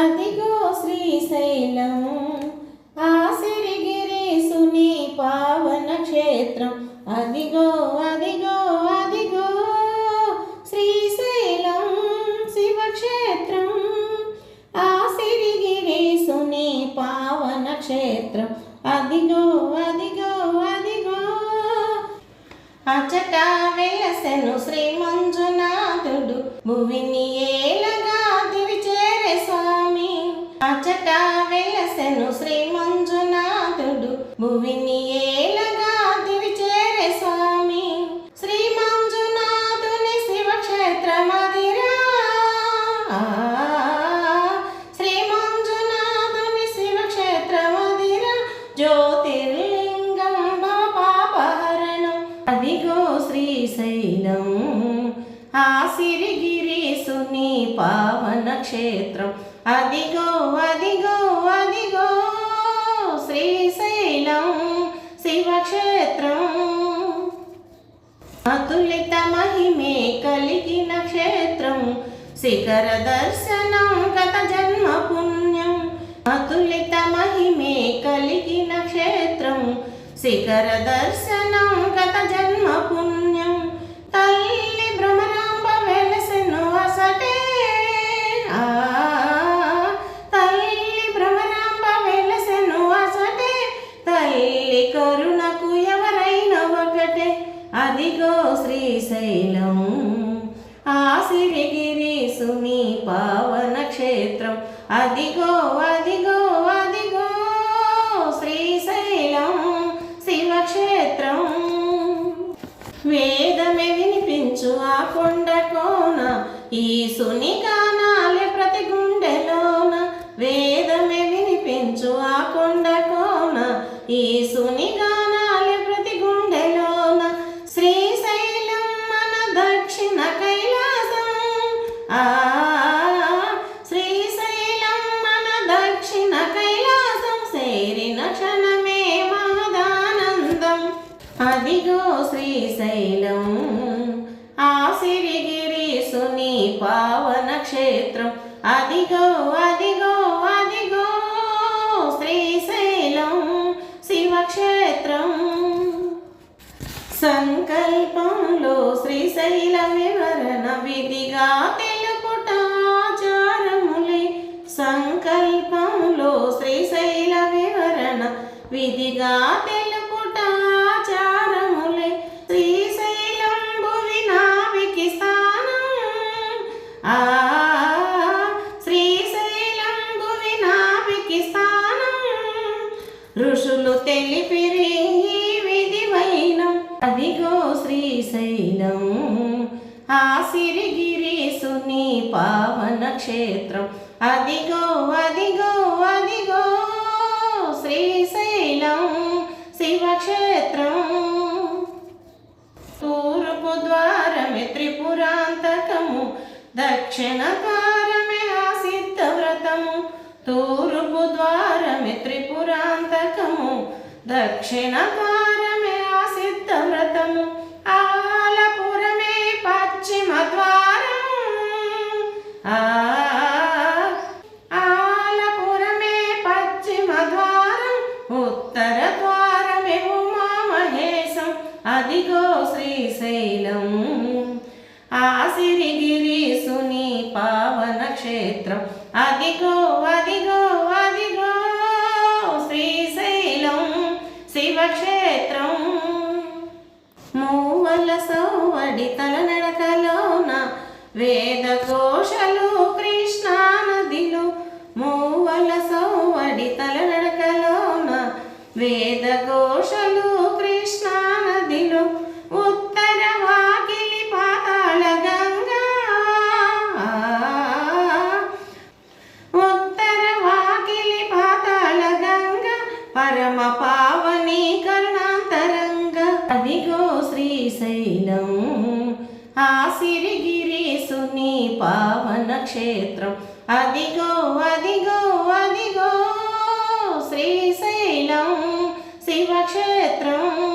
అదిగో శ్రీశైలం ఆసిరిగిరీసుని పావన క్షేత్రం. అదిగో అదిగో అదిగో శ్రీశైలం శివక్షేత్రం. ఆసిరిగిరీసుని పావన క్షేత్రం. అదిగో అదిగో అదిగో అచట వెలసెను శ్రీ మంజునాథుడు భువిని ఏ భువిని ఏలగా దివిచేరే స్వామి. శ్రీ మంజునాథుని శివక్షేత్రమదిరా. శ్రీ మంజునాథుని శివక్షేత్రమదిరా. జ్యోతిర్లింగం భవపాపహరణం. అదిగో శ్రీశైలం. ఆ సిరిగిరీసుని పావన క్షేత్రం. అదిగో అదిగో శిఖర దర్శనం గత జన్మ పుణ్యం అతులిత మహిమే కలిగిన క్షేత్రం. శిఖర దర్శనం గత జన్మ పుణ్యం తల్లి భ్రమరాంబ వెలసెను అసటే. తల్లి భ్రమరాంబ వెలసెను అసటే. తల్లి కరుణకు ఎవరైనా ఒకటే. అదిగో శ్రీశైలం ఆసిరిగి యేసు మీ పావన క్షేత్రం. అదిగో అదిగో అదిగో శ్రీశైలం శివక్షేత్రం. వేదమే వినిపించు ఆ కొండ కోన ఈసుని కానాలే ప్రతి గుండెలోన. వేదమే వినిపించు ఆ కొండ కోన ఈసుని కా దక్షిణ కైలాసం సేరిన క్షణమే మహదానందం అదిగో శ్రీశైలం ఆ ఆసిరిగిరీసుని పావన క్షేత్రం. అదిగో అదిగో అదిగో శ్రీశైలం శివక్షేత్రం. సంకల్పంలో శ్రీశైలం విధిగా తెలుపుట ఆచారములే. శ్రీశైలం భువి నావికి స్థానం. ఆ శ్రీశైలం భువి నావికి స్థానం. ఋషులు తెలిపిరి ఈ విధివైనం. అదిగో శ్రీశైలం ఆసిరిగిరీసుని పావన క్షేత్రం. అదిగో శివక్షేత్రం తూర్పు ద్వారమే త్రిపురాంతకము దక్షిణ ద్వారమే ఆసిద్ధ వ్రతము తూర్పు ద్వారమే త్రిపురాంతకము దక్షిణ ద్వారమే ఆసిద్ధ వ్రతము ఆసిరిగిరీసుని పావన క్షేత్రం. అదిగో అదిగో అదిగో శ్రీశైలం శివక్షేత్రం. మూవల సౌవడి తలనడకలోన వేద కోశలు కృష్ణానదిలో. మూవల సౌవడి తలనడకలోన వేద గో పరమ పావని కరుణాంతరంగ అదిగో శ్రీశైలం ఆసిరిగిరీసుని పావన క్షేత్రం. అదిగో అదిగో అదిగో శ్రీశైలం శివక్షేత్రం.